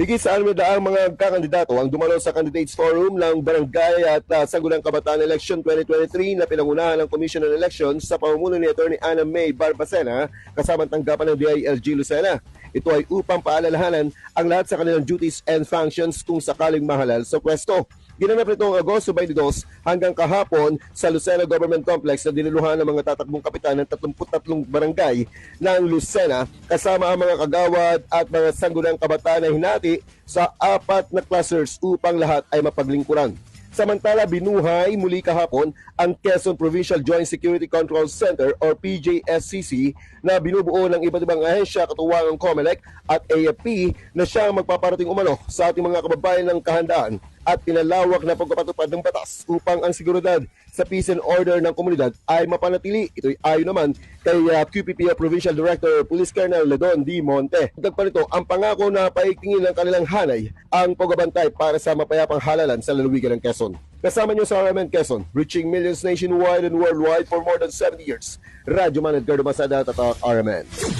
Higit sa anim na daang mga kakandidato ang dumalo sa Candidates Forum ng Barangay at uh, Sangguniang Kabataan Election 2023 na pinangunahan ng Commission on Elections sa pamumuno ni Atty. Anna May Barbacena kasama ang tanggapan ng DILG Lucena. Ito ay upang paalalahanan ang lahat sa kanilang duties and functions kung sakaling mahalal sa pwesto. Ginanap nitong Agosto 22 hanggang kahapon sa Lucena Government Complex na diniluhan ng mga tatakbong kapitan ng 33 barangay ng Lucena kasama ang mga kagawad at mga sanggunang kabataan na hinati sa apat na clusters upang lahat ay mapaglingkuran. Samantala, binuhay muli kahapon ang Quezon Provincial Joint Security Control Center or PJSCC na binubuo ng iba't ibang ahensya katuwang ang COMELEC at AFP na siyang magpaparating umano sa ating mga kababayan ng kahandaan at pinalawak na pagpapatupad ng batas upang ang seguridad sa peace and order ng komunidad ay mapanatili. Ito'y ayon naman kay uh, QPP Provincial Director Police Colonel Ledon D. Monte. Dagdag pa nito, ang pangako na paiktingin ng kanilang hanay ang pagbabantay para sa mapayapang halalan sa lalawigan ng Quezon. Kasama niyo sa RMN Quezon, reaching millions nationwide and worldwide for more than 70 years. Radyo Man Edgardo Masada, Tatak RMN.